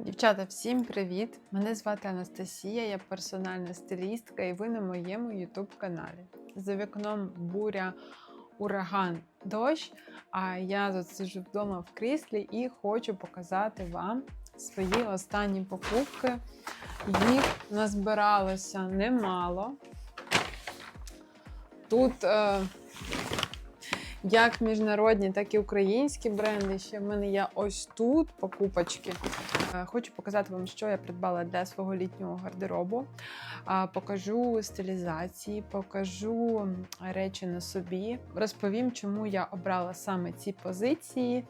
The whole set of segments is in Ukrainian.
Дівчата, всім привіт! Мене звати Анастасія, я персональна стилістка, і ви на моєму YouTube каналі. За вікном буря, ураган, дощ. А я тут сиджу вдома в кріслі і хочу показати вам свої останні покупки. Їх назбиралося немало. Тут е, як міжнародні, так і українські бренди. Ще в мене є ось тут покупочки. Е, Хочу показати вам, що я придбала для свого літнього гардеробу. Покажу стилізації, покажу речі на собі. Розповім, чому я обрала саме ці позиції.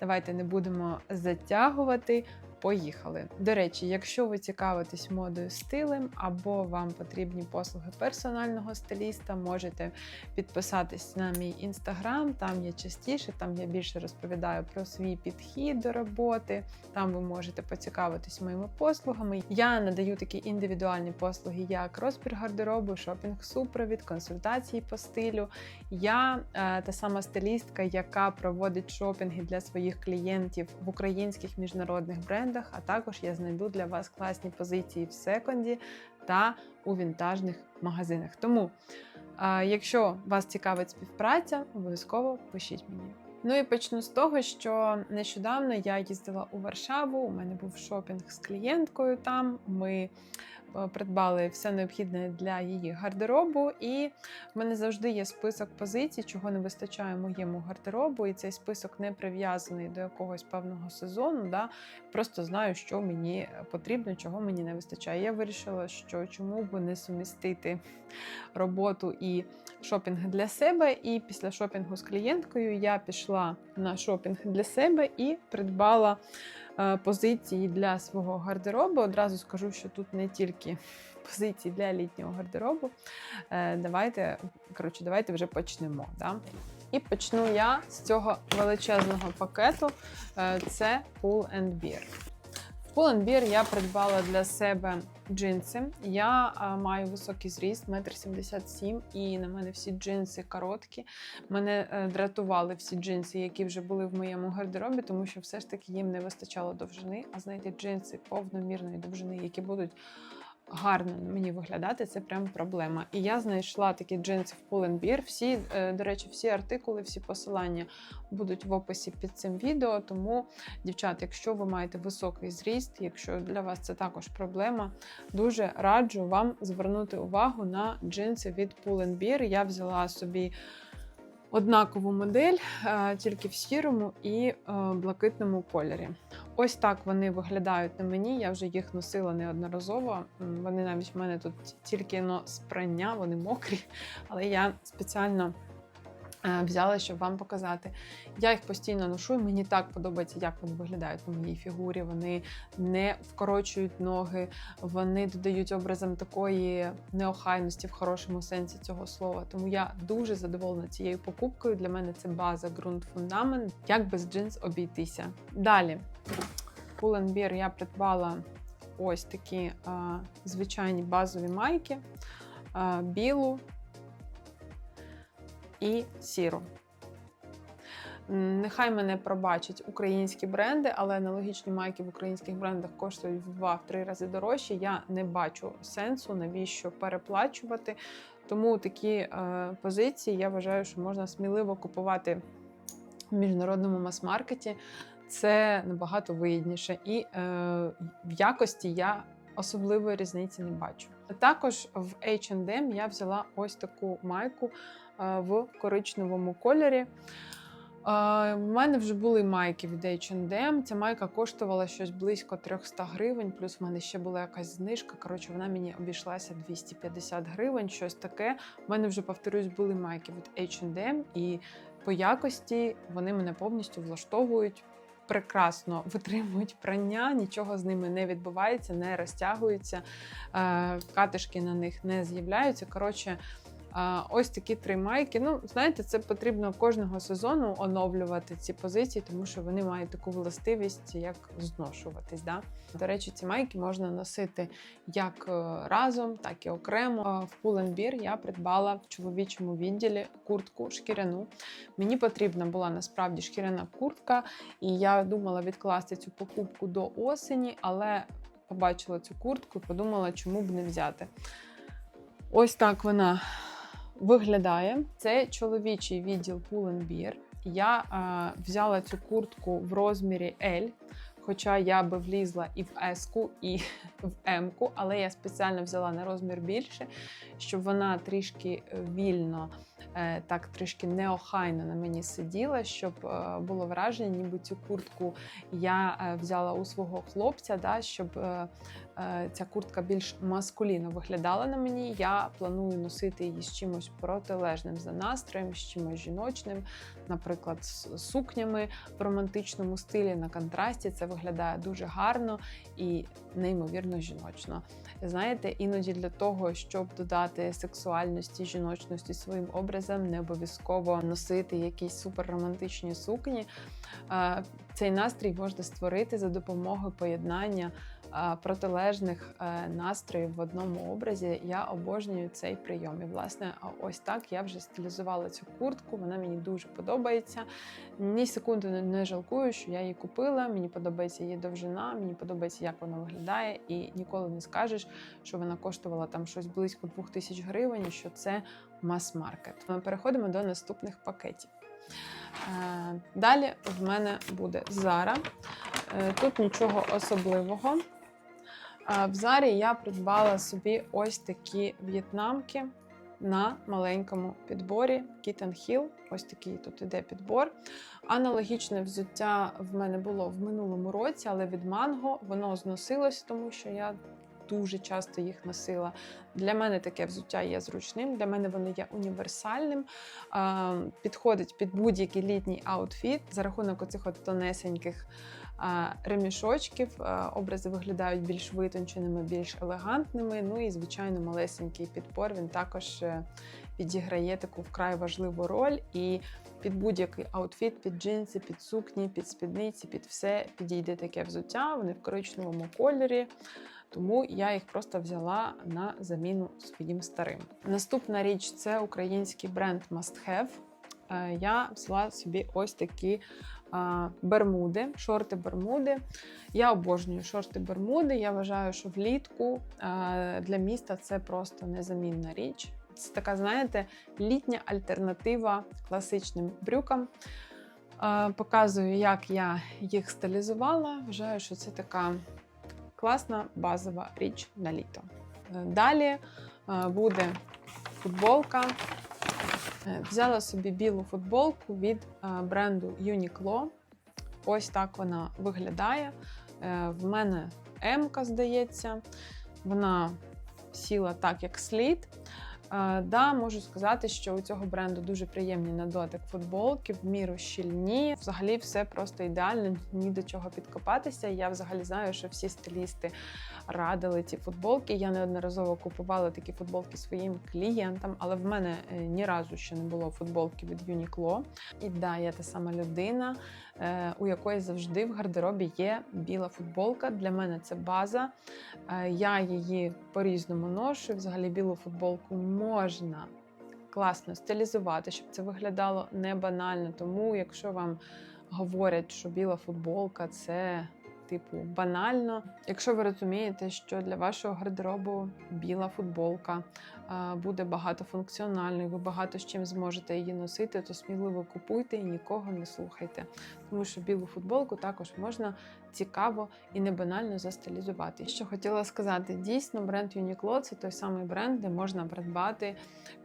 Давайте не будемо затягувати. Поїхали. До речі, якщо ви цікавитесь модою стилем або вам потрібні послуги персонального стиліста, можете підписатись на мій інстаграм. Там я частіше, там я більше розповідаю про свій підхід до роботи. Там ви можете поцікавитись моїми послугами. Я надаю такі індивідуальні послуги, як розбір гардеробу, шопінг, супровід, консультації по стилю. Я е, та сама стилістка, яка проводить шопінги для своїх клієнтів в українських міжнародних брендах. А також я знайду для вас класні позиції в секонді та у вінтажних магазинах. Тому, якщо вас цікавить співпраця, обов'язково пишіть мені. Ну і почну з того, що нещодавно я їздила у Варшаву. У мене був шопінг з клієнткою там. Ми придбали все необхідне для її гардеробу, і в мене завжди є список позицій, чого не вистачає моєму гардеробу. І цей список не прив'язаний до якогось певного сезону. Да? Просто знаю, що мені потрібно, чого мені не вистачає. Я вирішила, що чому б не сумістити роботу і шопінг для себе. І після шопінгу з клієнткою я пішла на шопінг для себе і придбала е, позиції для свого гардеробу. Одразу скажу, що тут не тільки позиції для літнього гардеробу. Е, Давайте, коротше, давайте вже почнемо. Да? І почну я з цього величезного пакету. Е, Це Pull and Bear. В Pull and Bear я придбала для себе джинси. Я а, маю високий зріст, 1,77 м, і на мене всі джинси короткі. Мене е, дратували всі джинси, які вже були в моєму гардеробі, тому що все ж таки їм не вистачало довжини. А знайти джинси повномірної довжини, які будуть гарно мені виглядати, це прям проблема. І я знайшла такі джинси в Pull&Bear. Всі, е, до речі, всі артикули, всі посилання будуть в описі під цим відео. Тому, дівчат, якщо ви маєте високий зріст, якщо для вас це також проблема, дуже раджу вам звернути увагу на джинси від Pull&Bear. Я взяла собі. Однакову модель, е, тільки в сірому і е, блакитному кольорі. Ось так вони виглядають на мені. Я вже їх носила неодноразово. Вони навіть в мене тут тільки но спрання, вони мокрі, але я спеціально взяла, щоб вам показати. Я їх постійно ношу, і мені так подобається, як вони виглядають на моїй фігурі. Вони не вкорочують ноги, вони додають образом такої неохайності в хорошому сенсі цього слова. Тому я дуже задоволена цією покупкою. Для мене це база, ґрунт, фундамент. Як без джинс обійтися. Далі. Pull&Bear я придбала ось такі а, звичайні базові майки, а, білу і сіру. Нехай мене пробачать українські бренди, але аналогічні майки в українських брендах коштують в 2-3 рази дорожче. Я не бачу сенсу, навіщо переплачувати. Тому такі е, позиції я вважаю, що можна сміливо купувати в міжнародному мас-маркеті. Це набагато вигідніше. І е, в якості я особливої різниці не бачу. Також в H&M я взяла ось таку майку в коричневому кольорі. У мене вже були майки від H&M. Ця майка коштувала щось близько 300 гривень, плюс в мене ще була якась знижка. Коротше, вона мені обійшлася 250 гривень, щось таке. У мене вже, повторюсь, були майки від H&M, і по якості вони мене повністю влаштовують. Прекрасно витримують прання, нічого з ними не відбувається, не розтягуються, е, катишки на них не з'являються. Коротше, ось такі три майки. Ну, знаєте, це потрібно кожного сезону оновлювати ці позиції, тому що вони мають таку властивість, як зношуватись. Да? До речі, ці майки можна носити як е, разом, так і окремо. В Pull&Bear я придбала в чоловічому відділі куртку шкіряну. Мені потрібна була насправді шкіряна куртка, і я думала відкласти цю покупку до осені, але побачила цю куртку і подумала, чому б не взяти. Ось так вона виглядає. Це чоловічий відділ Pull&Bear. Я е, взяла цю куртку в розмірі L, хоча я би влізла і в S, і в M, але я спеціально взяла на розмір більше, щоб вона трішки вільно, е, так трішки неохайно на мені сиділа, щоб е, було враження, ніби цю куртку я е, взяла у свого хлопця, да, щоб е, ця куртка більш маскуліно виглядала на мені. Я планую носити її з чимось протилежним за настроєм, з чимось жіночним, наприклад, з сукнями в романтичному стилі на контрасті. Це виглядає дуже гарно і неймовірно жіночно. Знаєте, іноді для того, щоб додати сексуальності, жіночності своїм образом, не обов'язково носити якісь суперромантичні сукні. Е, Цей настрій можна створити за допомогою поєднання е, протилежних е, настроїв в одному образі. Я обожнюю цей прийом. І власне, ось так я вже стилізувала цю куртку. Вона мені дуже подобається. Ні секунди не- жалкую, що я її купила. Мені подобається її довжина, мені подобається, як вона виглядає, і ніколи не скажеш, що вона коштувала там щось близько 2000 гривень, що це мас-маркет. Ми переходимо до наступних пакетів. Е, Далі в мене буде. Е, Тут нічого особливого. В Зарі я придбала собі ось такі в'єтнамки на маленькому підборі Kitten Hill. Ось такий тут іде підбор. Аналогічне взуття в мене було в минулому році, але від манго воно зносилось, тому що я дуже часто їх носила. Для мене таке взуття є зручним, для мене воно є універсальним. Підходить під будь-який літній аутфіт за рахунок оцих от тонесеньких ремішочків. Образи виглядають більш витонченими, більш елегантними. Ну і, звичайно, малесенький підпор він також е, відіграє таку вкрай важливу роль. І під будь-який аутфіт, під джинси, під сукні, під спідниці, під все підійде таке взуття. Вони в коричневому кольорі. Тому я їх просто взяла на заміну своїм старим. Наступна річ це український бренд Must Have. Е, Я взяла собі ось такі бермуди, шорти бермуди. Я обожнюю шорти бермуди. Я вважаю, що влітку для міста це просто незамінна річ. Це така, знаєте, літня альтернатива класичним брюкам. Показую, як я їх стилізувала. Вважаю, що це така класна базова річ на літо. Далі буде футболка. Е, Взяла собі білу футболку від е, бренду Uniqlo. Ось так вона виглядає. Е, В мене М, здається, вона сіла так, як слід. Е, Да, можу сказати, що у цього бренду дуже приємні на дотик футболки, в міру щільні. Взагалі, все просто ідеально, ні до чого підкопатися. Я взагалі знаю, що всі стилісти радили ці футболки. Я неодноразово купувала такі футболки своїм клієнтам, але в мене е, ні разу ще не було футболки від Uniqlo. І да, я та сама людина, е, у якої завжди в гардеробі є біла футболка. Для мене це база. Я її по-різному ношу. Взагалі білу футболку можна класно стилізувати, щоб це виглядало не банально. Тому, якщо вам говорять, що біла футболка це типу банально. Якщо ви розумієте, що для вашого гардеробу біла футболка буде багатофункціональною, ви багато з чим зможете її носити, то сміливо купуйте і нікого не слухайте. Тому що білу футболку також можна цікаво і не банально застилізувати. Що хотіла сказати, дійсно, бренд Uniqlo – це той самий бренд, де можна придбати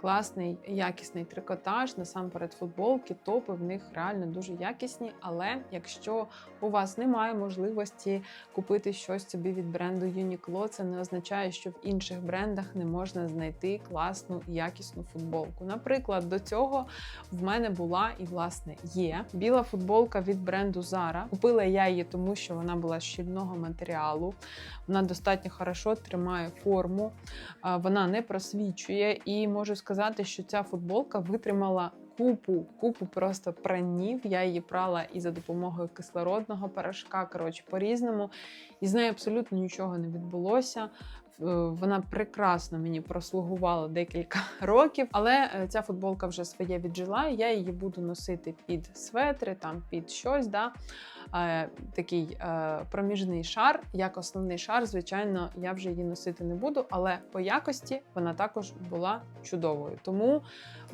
класний якісний трикотаж, насамперед футболки, топи в них реально дуже якісні. Але якщо у вас немає можливості купити щось собі від бренду Uniqlo, це не означає, що в інших брендах не можна знайти класну якісну футболку. Наприклад, до цього в мене була і власне є біла футболка від бренду Zara. Купила я її, тому що що вона була щільного матеріалу. Вона достатньо хорошо тримає форму, вона не просвічує. І можу сказати, що ця футболка витримала. Купу, купу просто пранів. Я її прала і за допомогою кислородного порошка. Коротше, по-різному. І з нею абсолютно нічого не відбулося. Е, Вона прекрасно мені прослугувала декілька років, але е, ця футболка вже своє віджила. Я її буду носити під светри, там під щось. Да? Е, Такий проміжний шар. Як основний шар, звичайно, я вже її носити не буду, але по якості вона також була чудовою. Тому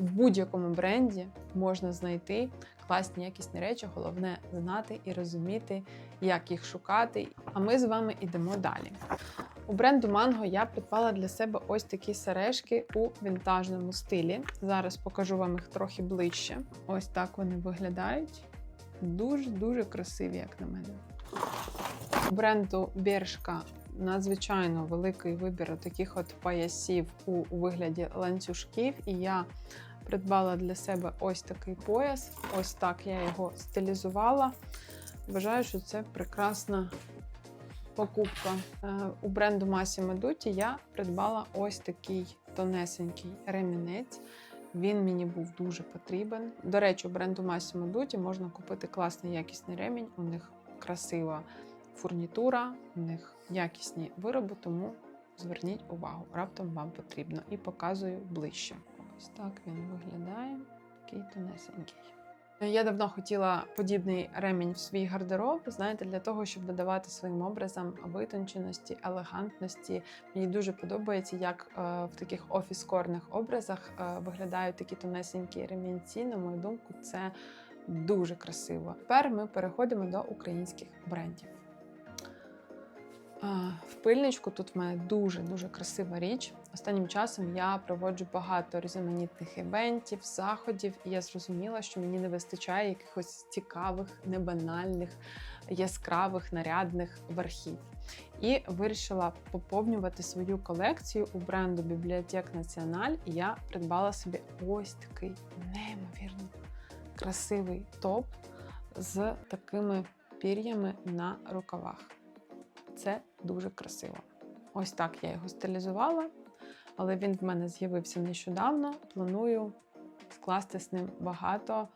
в будь-якому бренді можна знайти класні якісні речі. Головне знати і розуміти, як їх шукати. А ми з вами йдемо далі. У бренду Mango я придбала для себе ось такі сережки у вінтажному стилі. Зараз покажу вам їх трохи ближче. Ось так вони виглядають. Дуже-дуже красиві, як на мене. У бренду Бершка надзвичайно великий вибір таких от поясів у вигляді ланцюжків. І я придбала для себе ось такий пояс. Ось так я його стилізувала. Вважаю, що це прекрасна покупка. Е, У бренду Massimo Dutti я придбала ось такий тонесенький ремінець. Він мені був дуже потрібен. До речі, у бренду Massimo Dutti можна купити класний якісний ремінь. У них красива фурнітура, у них якісні вироби, тому зверніть увагу, раптом вам потрібно. І показую ближче. Ось так він виглядає. Такий тонесенький. Я давно хотіла подібний ремінь в свій гардероб, знаєте, для того, щоб додавати своїм образам витонченості, елегантності. Мені дуже подобається, як е, в таких офіс-корних образах е, виглядають такі тонесенькі ремінці. На мою думку, це дуже красиво. Тепер ми переходимо до українських брендів. В пильничку тут в мене дуже-дуже красива річ. Останнім часом я проводжу багато різноманітних івентів, заходів, і я зрозуміла, що мені не вистачає якихось цікавих, небанальних, яскравих, нарядних верхів. І вирішила поповнювати свою колекцію у бренду Бібліотек Національ. І я придбала собі ось такий неймовірно красивий топ з такими пір'ями на рукавах. Це дуже красиво. Ось так я його стилізувала, але він в мене з'явився нещодавно. Планую скласти з ним багато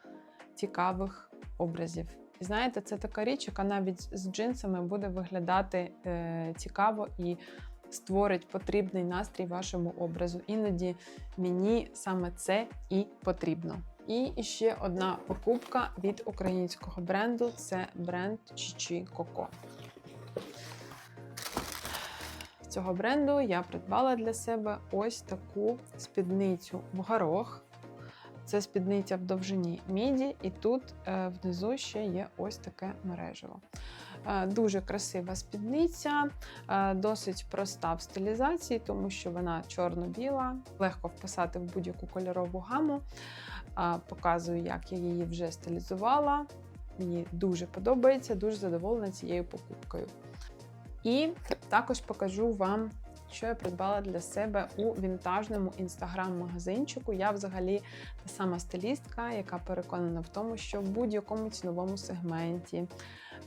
цікавих образів. І знаєте, це така річ, яка навіть з джинсами буде виглядати е, цікаво і створить потрібний настрій вашому образу. Іноді мені саме це і потрібно. І ще одна покупка від українського бренду це бренд Чічі Коко. Цього бренду я придбала для себе ось таку спідницю в горох. Це спідниця в довжині міді, і тут е, внизу ще є ось таке мережево. Е, Дуже красива спідниця, е, досить проста в стилізації, тому що вона чорно-біла, легко вписати в будь-яку кольорову гаму. Показую, як я її вже стилізувала. Мені дуже подобається, дуже задоволена цією покупкою. І також покажу вам, що я придбала для себе у вінтажному інстаграм-магазинчику. Я взагалі та сама стилістка, яка переконана в тому, що в будь-якому ціновому сегменті,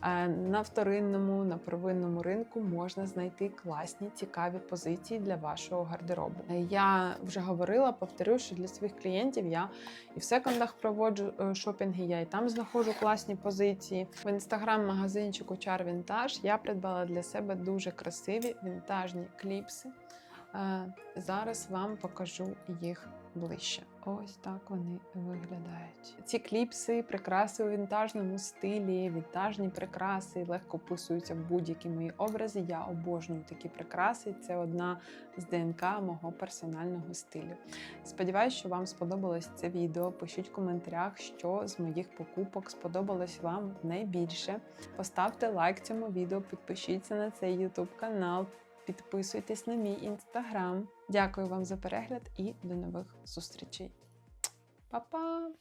на вторинному, на первинному ринку можна знайти класні, цікаві позиції для вашого гардеробу. Е, Я вже говорила, повторю, що для своїх клієнтів я і в секондах проводжу е, шопінги, я і там знаходжу класні позиції. В інстаграм-магазинчику Char Vintage я придбала для себе дуже красиві вінтажні кліпси. Е, Зараз вам покажу їх ближче. Ось так вони виглядають. Ці кліпси, прикраси у вінтажному стилі, вінтажні прикраси, легко вписуються в будь-які мої образи. Я обожнюю такі прикраси. Це одна з ДНК мого персонального стилю. Сподіваюсь, що вам сподобалось це відео. Пишіть в коментарях, що з моїх покупок сподобалось вам найбільше. Поставте лайк цьому відео, підпишіться на цей YouTube канал. Підписуйтесь на мій інстаграм. Дякую вам за перегляд і до нових зустрічей. Па-па!